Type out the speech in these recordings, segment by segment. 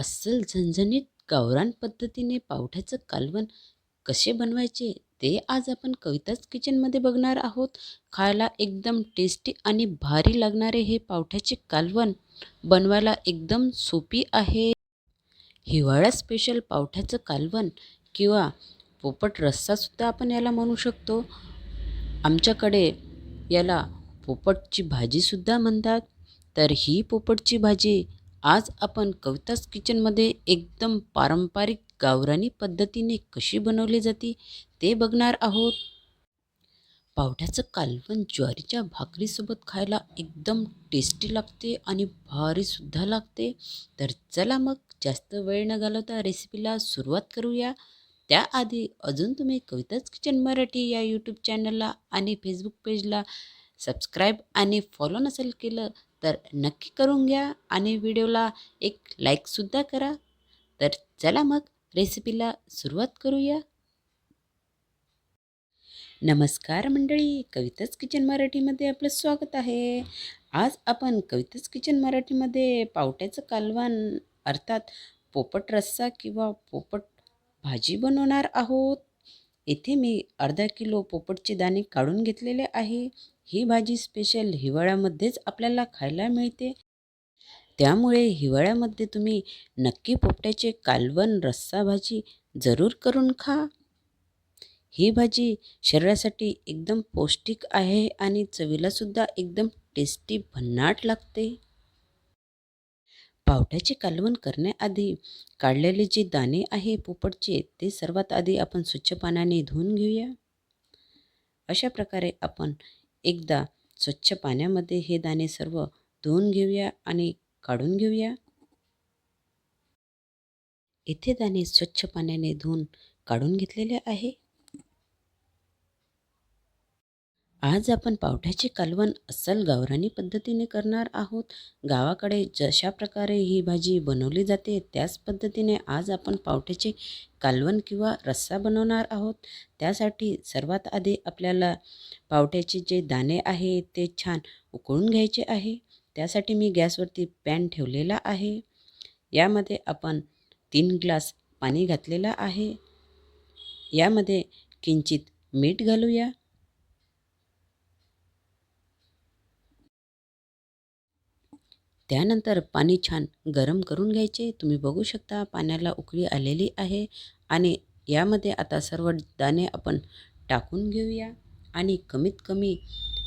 अस्सल झणझणीत गावरान पद्धतीने पावठ्याचं कालवण कसे बनवायचे ते आज आपण कविताच किचनमध्ये बघणार आहोत. खायला एकदम टेस्टी आणि भारी लागणारे हे पावठ्याचे कालवण बनवायला एकदम सोपी आहे. हिवाळ्या स्पेशल पावठ्याचं कालवण किंवा पोपट रस्सासुद्धा आपण याला म्हणू शकतो. आमच्याकडे याला पोपटची भाजीसुद्धा म्हणतात. तर ही पोपटची भाजी आज आपण कविताज किचनमध्ये एकदम पारंपरिक गावरानी पद्धतीने कशी बनवली जाते ते बघणार आहोत. पावठ्याचं कालवण ज्वारीच्या भाकरीसोबत खायला एकदम टेस्टी लागते आणि भारीसुद्धा लागते. तर चला मग जास्त वेळ न घालवता रेसिपीला सुरुवात करूया. त्याआधी अजून तुम्ही कविताच किचन मराठी या यूट्यूब चॅनलला आणि फेसबुक पेजला सबस्क्राईब आणि फॉलो नसेल केलं तर नक्की करून घ्या आणि व्हिडिओला एक लाईकसुद्धा करा. तर चला मग रेसिपीला सुरुवात करूया. नमस्कार मंडळी कविताच किचन मराठीमध्ये आपलं स्वागत आहे. आज आपण कविताच किचन मराठीमध्ये पावट्याचं कालवण अर्थात पोपट रस्सा किंवा पोपट भाजी बनवणार आहोत. येथे मी अर्धा किलो पोपटचे दाणे काढून घेतलेले आहे. ही भाजी स्पेशल हिवाळ्यामध्येच आपल्याला खायला मिळते. त्यामुळे हिवाळ्यामध्ये तुम्ही नक्की पोपट्याचे कालवण रस्सा भाजी जरूर करून खा. ही भाजी शरीरासाठी एकदम पौष्टिक आहे आणि चवीलासुद्धा एकदम टेस्टी भन्नाट लागते. पावट्याचे कालवण करण्याआधी काढलेले जे दाणे आहे पोपटचे ते सर्वात आधी आपण स्वच्छ पाण्याने धुवून घेऊया. अशा प्रकारे आपण एकदा स्वच्छ पाण्यामध्ये हे दाणे सर्व धुवून घेऊया आणि काढून घेऊया. इथे दाणे स्वच्छ पाण्याने धुवून काढून घेतलेले आहे. आज आपण पावठ्याचे कालवण अस्सल गावरानी पद्धतीने करणार आहोत. गावाकडे जशा प्रकारे ही भाजी बनवली जाते त्याच पद्धतीने आज आपण पावठ्याचे कालवण किंवा रस्सा बनवणार आहोत. त्यासाठी सर्वात आधी आपल्याला पावट्याचे जे दाणे आहे ते छान उकळून घ्यायचे आहे. त्यासाठी मी गॅसवरती पॅन ठेवलेला आहे. यामध्ये आपण तीन ग्लास पाणी घातलेलं आहे. यामध्ये किंचित मीठ घालूया. त्यानंतर पाणी छान गरम करून घ्यायचे. तुम्ही बघू शकता पाण्याला उकळी आलेली आहे आणि यामध्ये आता सर्व दाणे आपण टाकून घेऊया आणि कमीत कमी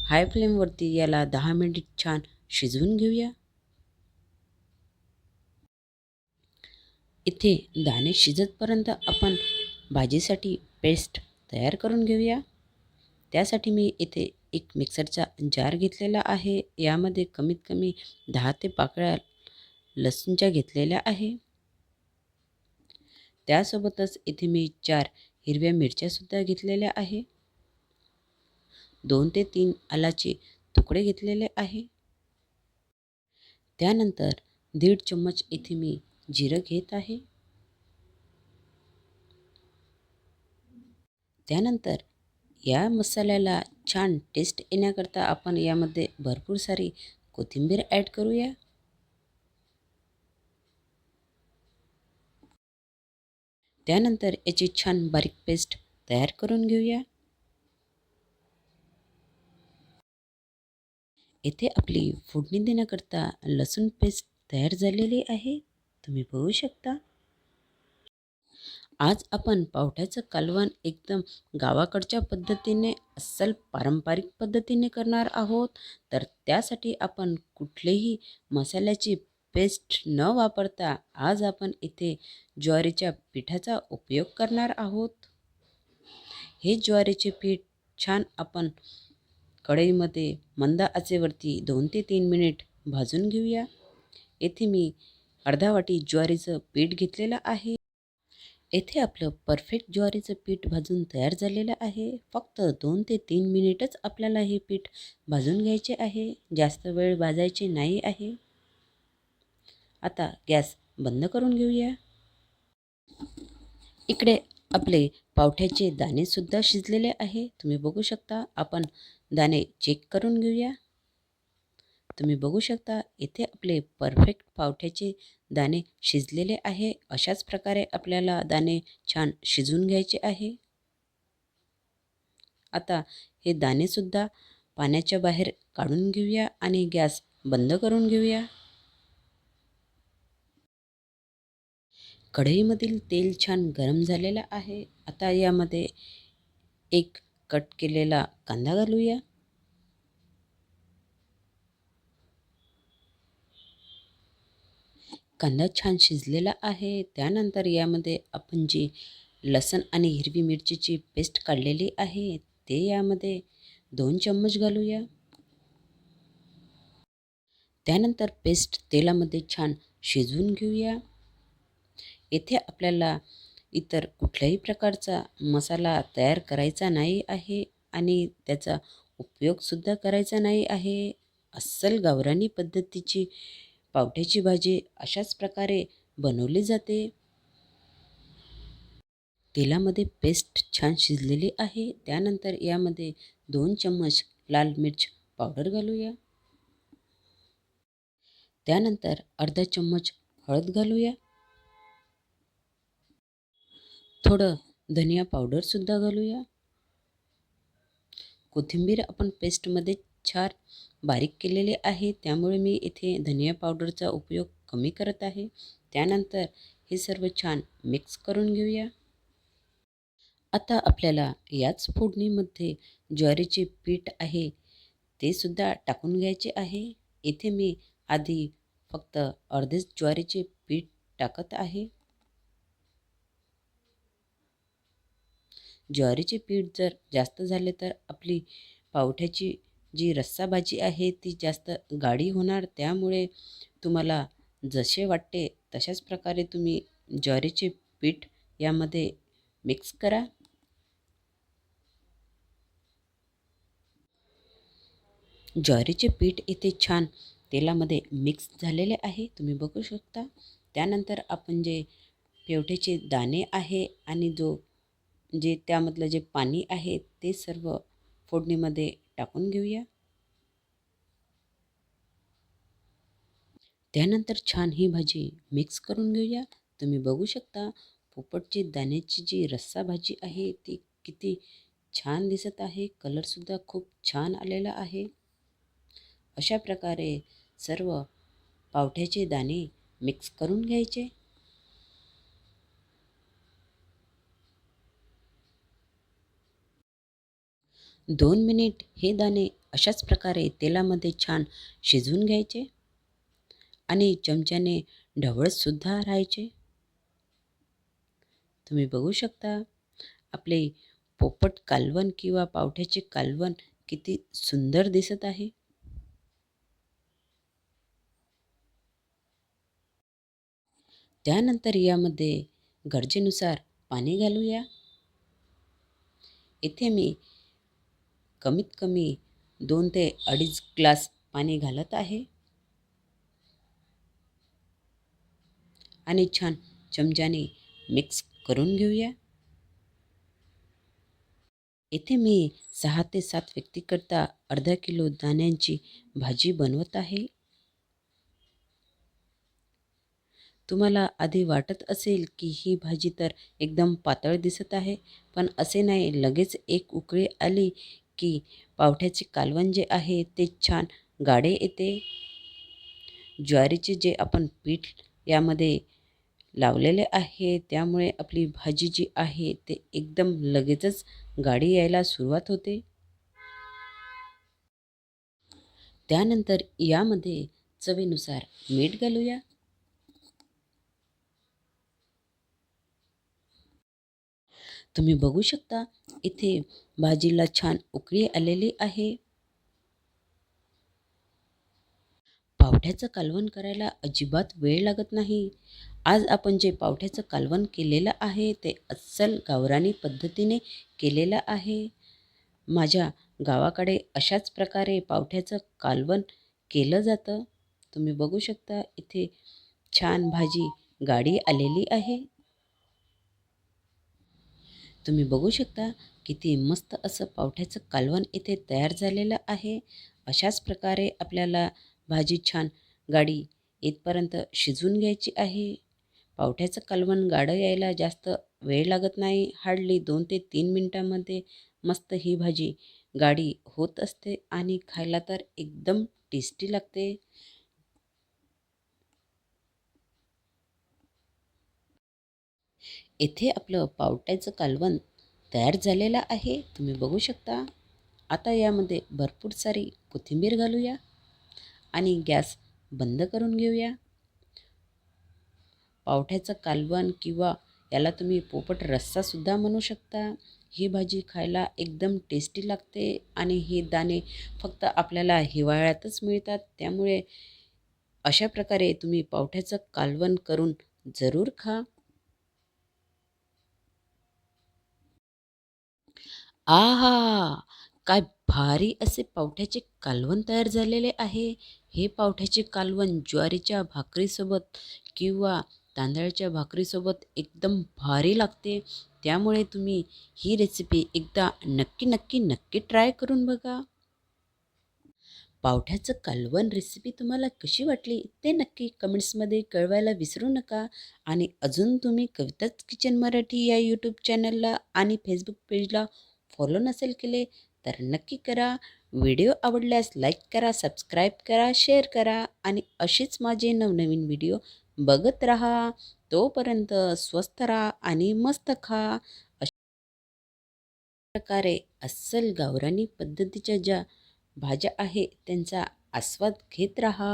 हाय फ्लेमवरती याला दहा मिनिट छान शिजवून घेऊया. इथे दाणे शिजतपर्यंत आपण भाजीसाठी पेस्ट तयार करून घेऊया. त्यासाठी मी इथे एक मिक्सरचा जार घेतलेला आहे. यामध्ये कमीत कमी दहा ते पाकळ्या लसूणच्या घेतलेल्या आहे. त्यासोबतच इथे मी चार हिरव्या मिरच्यासुद्धा घेतलेल्या आहे. दोन ते तीन आलाचे तुकडे घेतलेले आहे. त्यानंतर दीड चम्मच इथे मी जिरं घेत आहे. त्यानंतर या मसाल्याला छान टेस्ट येण्याकरता आपण यामध्ये भरपूर सारी कोथिंबीर ॲड करूया. त्यानंतर याची छान बारीक पेस्ट तयार करून घेऊया. येथे आपली फोडणी देण्याकरता लसूण पेस्ट तयार झालेली आहे. तुम्ही बघू शकता. आज आपण पावट्याचं कालवण एकदम गावाकडच्या पद्धतीने अस्सल पारंपरिक पद्धतीने करणार आहोत. तर त्यासाठी आपण कुठलेही मसाल्याची पेस्ट न वापरता आज आपण इथे ज्वारीच्या पिठाचा उपयोग करणार आहोत. हे ज्वारीचे पीठ छान आपण कढईमध्ये मंद आचेवरती दोन ते तीन मिनिट भाजून घेऊया. येथे मी अर्धा वाटी ज्वारीचं पीठ घेतलेलं आहे. येथे आपलं परफेक्ट ज्वारीचं पीठ भाजून तयार झालेलं आहे. फक्त दोन ते तीन मिनिटच आपल्याला हे पीठ भाजून घ्यायचे आहे. जास्त वेळ भाजायचे नाही आहे. आता गॅस बंद करून घेऊया. इकडे आपले पावठ्याचे दाणेसुद्धा शिजलेले आहे. तुम्ही बघू शकता. आपण दाणे चेक करून घेऊया. तुम्ही बघू शकता इथे आपले परफेक्ट पावठ्याचे दाणे शिजलेले आहे. अशाच प्रकारे आपल्याला दाणे छान शिजून घ्यायचे आहे. आता हे दाणेसुद्धा पाण्याच्या बाहेर काढून घेऊया आणि गॅस बंद करून घेऊया. कढईमधील तेल छान गरम झालेलं आहे. आता यामध्ये एक कट केलेला कांदा घालूया. कांदा छान शिजलेला आहे. त्यानंतर यामध्ये आपण जी लसण आणि हिरवी मिरचीची पेस्ट काढलेली आहे ते यामध्ये दोन चम्मच घालूया. त्यानंतर पेस्ट तेलामध्ये छान शिजवून घेऊया. येथे आपल्याला इतर कुठल्याही प्रकारचा मसाला तयार करायचा नाही आहे आणि त्याचा उपयोगसुद्धा करायचा नाही आहे. अस्सल गावरानी पद्धतीची पावट्याची भाजी अशाच प्रकारे बनवली जाते. तेलामध्ये पेस्ट छान शिजलेली आहे. त्यानंतर यामध्ये दोन चम्मच लाल मिर्च पावडर घालूया. त्यानंतर अर्धा चम्मच हळद घालूया. थोडं धनिया पावडरसुद्धा घालूया. कोथिंबीर आपण पेस्टमध्ये छार बारीक केलेले आहे. त्यामुळे मी इथे धनिया पावडरचा उपयोग कमी करत आहे. त्यानंतर हे सर्व छान मिक्स करून घेऊया. आता आपल्याला याच फोडणीमध्ये ज्वारीचे पीठ आहे ते सुद्धा टाकून घ्यायचे आहे. इथे मी आधी फक्त अर्धेच ज्वारीचे पीठ टाकत आहे. ज्वारीचे पीठ जर जास्त झाले तर आपली पावठ्याची जी रस्साभाजी आहे ती जास्त गाढी होणार. त्यामुळे तुम्हाला जसे वाटते तशाच प्रकारे तुम्ही ज्वारीचे पीठ यामध्ये मिक्स करा. ज्वारीचे पीठ इथे छान तेलामध्ये मिक्स झालेले आहे तुम्ही बघू शकता. त्यानंतर आपण जे पेवठ्याचे दाणे आहे आणि जो जे त्यामधलं जे पाणी आहे ते सर्व फोडणीमध्ये टाकून घेऊया. त्यानंतर छान ही भाजी मिक्स करून घेऊया. तुम्ही बघू शकता पोपटची दाण्याची जी रस्सा भाजी आहे ती किती छान दिसत आहे. कलरसुद्धा खूप छान आलेला आहे. अशा प्रकारे सर्व पावठ्याचे दाणे मिक्स करून घ्यायचे. दोन मिनिट हे दाणे अशाच प्रकारे तेलामध्ये छान शिजवून घ्यायचे आणि चमच्याने ढवळतसुद्धा राहायचे. तुम्ही बघू शकता आपले पोपट कालवण किंवा पावठ्याचे कालवण किती सुंदर दिसत आहे. त्यानंतर यामध्ये गरजेनुसार पाणी घालूया. इथे मी कमीत कमी दोन ते अडीच ग्लास पाणी घालत आहे. आणि छान चमच्याने मिक्स करून घेऊया. इथे मी सहा ते सात व्यक्तीकरता अर्धा किलो दाण्यांची भाजी बनवत आहे. तुम्हाला आधी वाटत असेल की ही भाजी तर एकदम पातळ दिसत आहे पण असे नाही लगेच एक उकळी आली की पावठ्याचे कालवण जे आहे ते छान गाडे येते. ज्वारीचे जे आपण पीठ यामध्ये लावलेले आहे त्यामुळे आपली भाजी जी आहे ते एकदम लगेचच गाडी यायला सुरुवात होते. त्यानंतर यामध्ये चवीनुसार मीठ घालूया. तुम्ही बघू शकता इथे भाजीला छान उकळी आलेली आहे. पावठ्याचं कालवण करायला अजिबात वेळ लागत नाही. आज आपण जे पावठ्याचं कालवण केलेलं आहे ते अस्सल गावरानी पद्धतीने केलेलं आहे. माझ्या गावाकडे अशाच प्रकारे पावठ्याचं कालवण केलं जातं. तुम्ही बघू शकता इथे छान भाजी गाडी आलेली आहे. तुम्ही बघू शकता किती मस्त असं पावठ्याचं कालवण इथे तयार झालेलं आहे. अशाच प्रकारे आपल्याला भाजी छान गाडी इथपर्यंत शिजवून घ्यायची आहे. पावठ्याचं कालवण गाडं यायला जास्त वेळ लागत नाही. हार्डली दोन ते तीन मिनटामध्ये मस्त ही भाजी गाडी होत असते आणि खायला तर एकदम टेस्टी लागते. येथे आपलं पावट्याचं कालवण तयार झालेलं आहे. तुम्ही बघू शकता. आता यामध्ये भरपूर सारी कोथिंबीर घालूया आणि गॅस बंद करून घेऊया. पावठ्याचं कालवण किंवा याला तुम्ही पोपट रस्सासुद्धा म्हणू शकता. ही भाजी खायला एकदम टेस्टी लागते आणि हे दाणे फक्त आपल्याला हिवाळ्यातच मिळतात. त्यामुळे अशा प्रकारे तुम्ही पावठ्याचं कालवण करून जरूर खा. आहा काय भारी असे पावठ्याचे कालवण तयार झालेले आहे. हे पावठ्याचे कालवण ज्वारीच्या भाकरीसोबत किंवा तांदळाच्या भाकरीसोबत एकदम भारी लागते. त्यामुळे तुम्ही ही रेसिपी एकदा नक्की नक्की नक्की ट्राय करून बघा. पावठ्याचं कालवण रेसिपी तुम्हाला कशी वाटली ते नक्की कमेंट्समध्ये कळवायला विसरू नका. आणि अजून तुम्ही कविताच किचन मराठी या यूट्यूब चॅनलला आणि फेसबुक पेजला फॉलो नसेल केले तर नक्की करा. व्हिडिओ आवडल्यास लाईक करा सबस्क्राईब करा शेअर करा आणि असेच माझे नवनवीन व्हिडिओ बघत राहा. तोपर्यंत स्वस्त राहा आणि मस्त खा. अशा प्रकारे अस्सल गावरानी पद्धतीच्या ज्या भाज्या आहे त्यांचा आस्वाद घेत राहा.